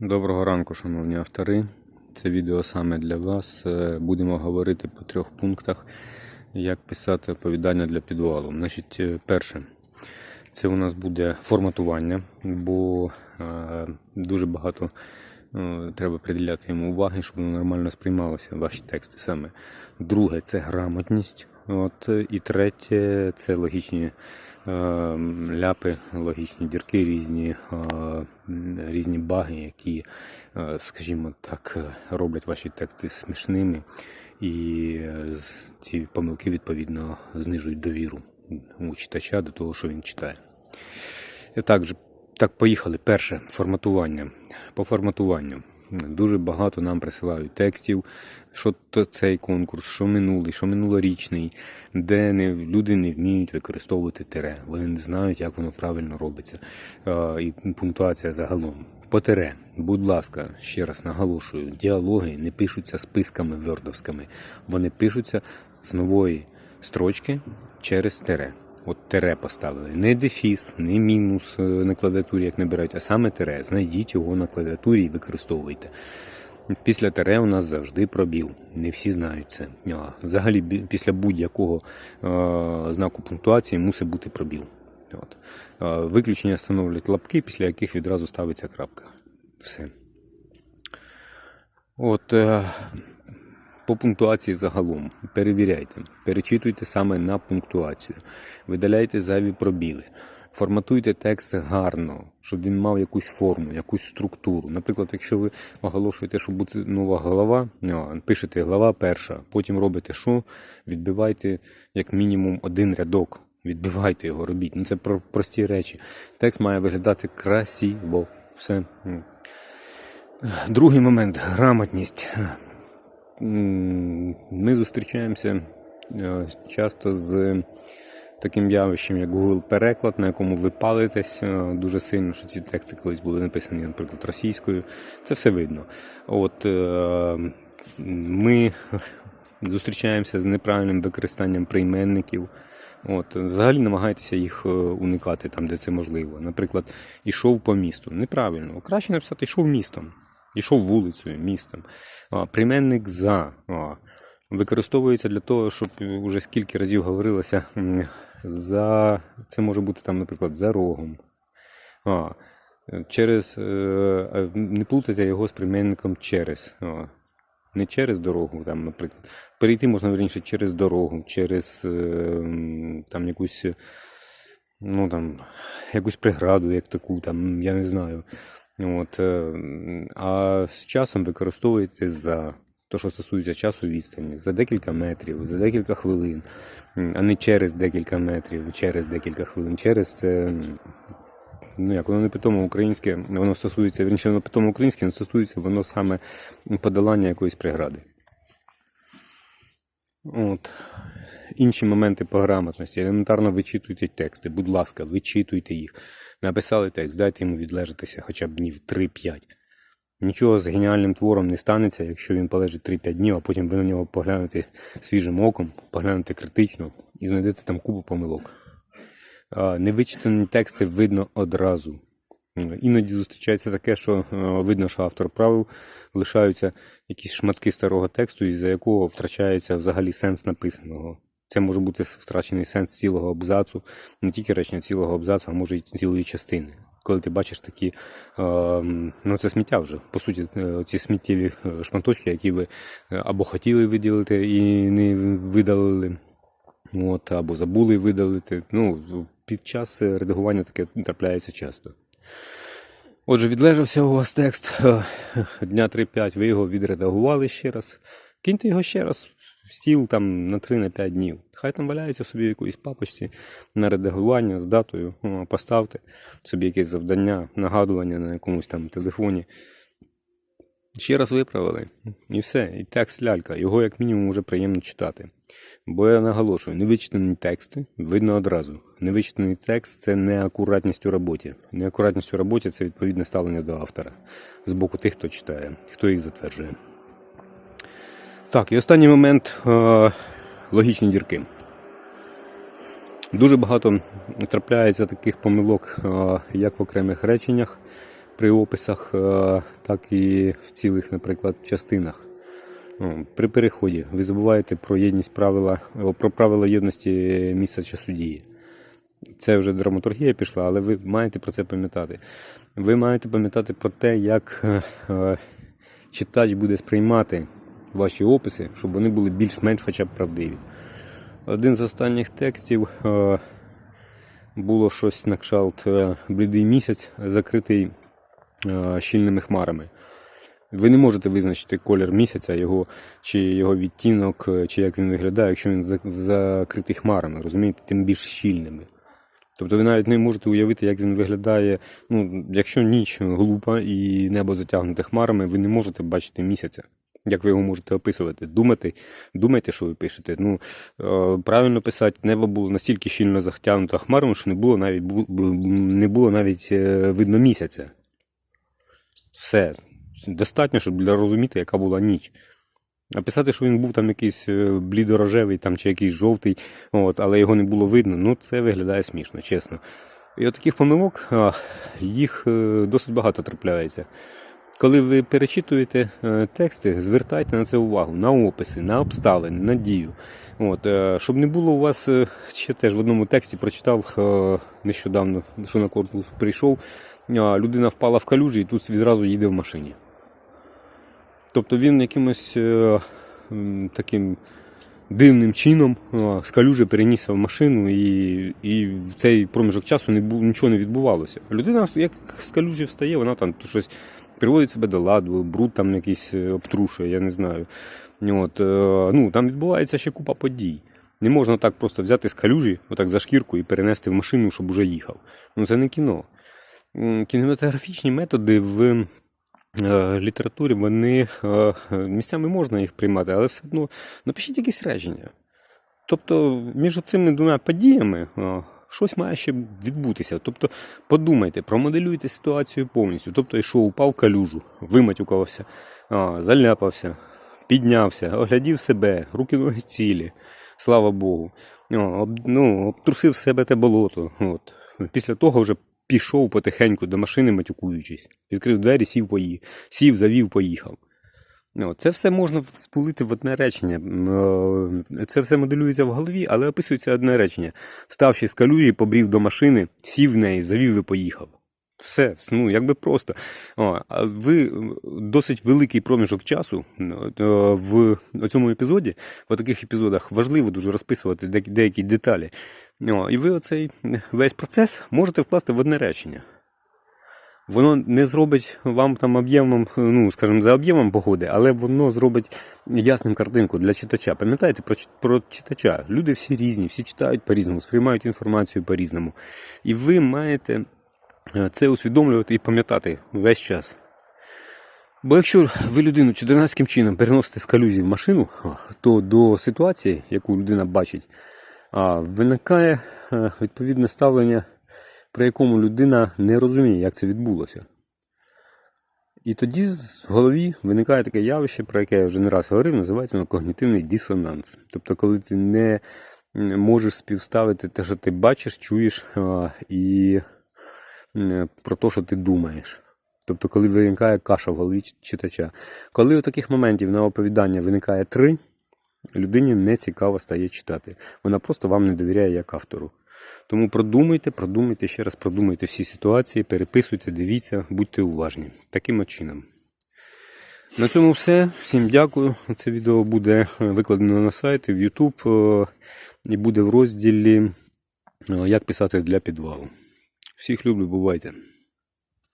Доброго ранку, шановні автори. Це відео саме для вас. Е, Будемо говорити по трьох пунктах, як писати оповідання для підвалу. Значить, е, перше, це у нас буде форматування, бо е, дуже багато треба приділяти йому уваги, щоб воно нормально сприймалося, ваші тексти саме. Друге, це грамотність. От, і третє, це логічні ляпи, логічні дірки, різні, е, різні баги, які, е, скажімо так, роблять ваші тексти смішними, і е, ці помилки відповідно знижують довіру у читача до того, що він читає. Так, так, поїхали. Перше форматування. По форматуванню. Дуже багато нам присилають текстів, що то цей конкурс, що минулий, що минулорічний, де не, люди не вміють використовувати тире. Вони не знають, як воно правильно робиться. Е, і пунктуація загалом. По тире, будь ласка, ще раз наголошую, діалоги не пишуться списками вердовськими. Вони пишуться з нової строчки через тире. От тире поставили. Не дефіс, не мінус е, на клавіатурі, як набирають, а саме тире. Знайдіть його на клавіатурі і використовуйте. Після тире у нас завжди пробіл. Не всі знають це. Взагалі, після будь-якого е, знаку пунктуації мусить бути пробіл. От. Е, виключення становлять лапки, після яких відразу ставиться крапка. Все. От по пунктуації загалом перевіряйте, перечитуйте саме на пунктуацію, видаляйте зайві пробіли, форматуйте текст гарно, щоб він мав якусь форму, якусь структуру. Наприклад, якщо ви оголошуєте, що буде нова глава, пишете глава перша, потім робите що, відбивайте як мінімум один рядок. Відбивайте його, робіть. Ну це про прості речі. Текст має виглядати красиво. Все. Другий момент грамотність. Ми зустрічаємося е, часто з таким явищем, як Google переклад, на якому ви палитесь е, дуже сильно, що ці тексти колись були написані, наприклад, російською. Це все видно. От е, ми зустрічаємося з неправильним використанням прийменників. От, взагалі намагайтеся їх уникати там, де це можливо. Наприклад, ішов по місту. Неправильно. Краще написати йшов містом. Ішов вулицею, містом. Прийменник за використовується для того, щоб уже скільки разів говорилося за це може бути там, наприклад, за рогом. Через, е, е, не плутайте його з прийменником через. Не через дорогу, там, наприклад. Перейти можна верніше через дорогу, через е, там якусь, ну, там, якусь преграду, як таку, там, я не знаю. От, е, а з часом використовуєте за те, що стосується часу відстані, за декілька метрів, за декілька хвилин, а не через декілька метрів, через декілька хвилин. Через це, ну як воно не питомо українське, воно стосується, вірніше, воно питомо українське, не стосується воно саме подолання якоїсь прегради. От. Інші моменти по грамотності. Елементарно вичитуйте тексти. Будь ласка, вичитуйте їх. Написали текст, дайте йому відлежатися хоча б днів 3-5. Нічого з геніальним твором не станеться, якщо він полежить 3-5 днів, а потім ви на нього поглянете свіжим оком, поглянете критично і знайдете там купу помилок. Невичитані тексти видно одразу. Іноді зустрічається таке, що е, видно, що автор правил лишаються якісь шматки старого тексту, із-за якого втрачається взагалі сенс написаного. Це може бути втрачений сенс цілого абзацу, не тільки речення цілого абзацу, а може й цілої частини. Коли ти бачиш такі, е, ну це сміття вже, по суті, е, ці сміттєві е, шматочки, які ви або хотіли виділити і не видалили, от, або забули видалити. Ну, під час редагування таке трапляється часто. Отже, відлежався у вас текст дня 3-5, ви його відредагували ще раз. Киньте його ще раз стіл там на 3-5 днів. Хай там валяється собі в якоїсь папочці на редагування з датою. Поставте собі якесь завдання, нагадування на якомусь там телефоні. Ще раз виправили. І все. І текст лялька. Його як мінімум вже приємно читати. Бо я наголошую, невичитані тексти видно одразу. Невичитаний текст це неакуратність у роботі. Неакуратність у роботі це відповідне ставлення до автора з боку тих, хто читає, хто їх затверджує. Так, і останній момент е- логічні дірки. Дуже багато трапляється таких помилок, е, як в окремих реченнях, при описах, е, так і в цілих, наприклад, частинах. Ну, При переході ви забуваєте про єдність правила, про правила єдності місця часу дії. Це вже драматургія пішла, але ви маєте про це пам'ятати. Ви маєте пам'ятати про те, як читач буде сприймати ваші описи, щоб вони були більш-менш хоча б правдиві. Один з останніх текстів е, було щось на кшалт е, блідий місяць, закритий е, щільними хмарами. Ви не можете визначити колір місяця, його, чи його відтінок, чи як він виглядає, якщо він закритий хмарами, розумієте, тим більш щільними. Тобто ви навіть не можете уявити, як він виглядає. Ну, якщо ніч глупа і небо затягнуте хмарами, ви не можете бачити місяця. Як ви його можете описувати? Думати, думайте, що ви пишете. Ну, е, правильно писати, небо було настільки щільно затягнуто хмарами, що не було навіть, не було навіть е, видно місяця. Все. Достатньо, щоб розуміти, яка була ніч. А писати, що він був там якийсь е, блідорожевий там, чи якийсь жовтий, от, але його не було видно, ну це виглядає смішно, чесно. І от таких помилок, їх досить багато трапляється. Коли ви перечитуєте е, тексти, звертайте на це увагу, на описи, на обставини, на дію. От, е, щоб не було у вас, е, ще теж в одному тексті прочитав нещодавно, що на корпус прийшов, людина впала в калюжі і тут відразу їде в машині. Тобто він якимось таким дивним чином з калюжі перенісся в машину, і, і в цей проміжок часу не нічого не відбувалося. Людина, як з калюжі встає, вона там щось приводить себе до ладу, бруд там якийсь е, обтрушує, я не знаю. От, е, ну, там відбувається ще купа подій. Не можна так просто взяти з калюжі, отак за шкірку і перенести в машину, щоб уже їхав. Ну це не кіно. Кінематографічні методи в е, літературі вони місцями можна їх приймати, але все одно напишіть якісь речення. Тобто між цими двома подіями щось має ще відбутися. Тобто подумайте, промоделюйте ситуацію повністю. Тобто, йшов, упав калюжу, виматюкався, заляпався, піднявся, оглядів себе, руки ноги цілі, слава Богу. Ну, обтрусив себе те болото. От. Після того вже пішов потихеньку до машини, матюкуючись. Відкрив двері, сів, поїхав. Сів, завів, поїхав. Ну, Це все можна втулити в одне речення. Е, Це все моделюється в голові, але описується одне речення. Вставши з калюжі, побрів до машини, сів в неї, завів і поїхав. Все, ну якби просто. О, ви е, досить великий проміжок часу е, в цьому епізоді, в таких епізодах важливо дуже розписувати деякі деталі. О, і ви оцей весь процес можете вкласти в одне речення. Воно не зробить вам там об'ємом, ну скажімо, за об'ємом погоди, але воно зробить ясним картинку для читача. Пам'ятаєте про, про читача? Люди всі різні, всі читають по-різному, сприймають інформацію по-різному. І ви маєте е, це усвідомлювати і пам'ятати весь час. Бо якщо ви людину чудернацьким чином переносите з калюзі в машину, то до ситуації, яку людина бачить, виникає е, відповідне ставлення, при якому людина не розуміє, як це відбулося. І тоді в голові виникає таке явище, про яке я вже не раз говорив, називається когнітивний дисонанс. Тобто, коли ти не можеш співставити те, що ти бачиш, чуєш, і про те, що ти думаєш. Тобто, коли виникає каша в голові читача. Коли у таких моментів на оповідання виникає три, людині не цікаво стає читати. Вона просто вам не довіряє як автору. Тому продумайте, продумайте, ще раз продумайте всі ситуації, переписуйте, дивіться, будьте уважні. Таким чином. На цьому все. Всім дякую. Це відео буде е, викладено на сайт в YouTube е, і буде в розділі е, Як писати для підвалу. Всіх люблю, бувайте!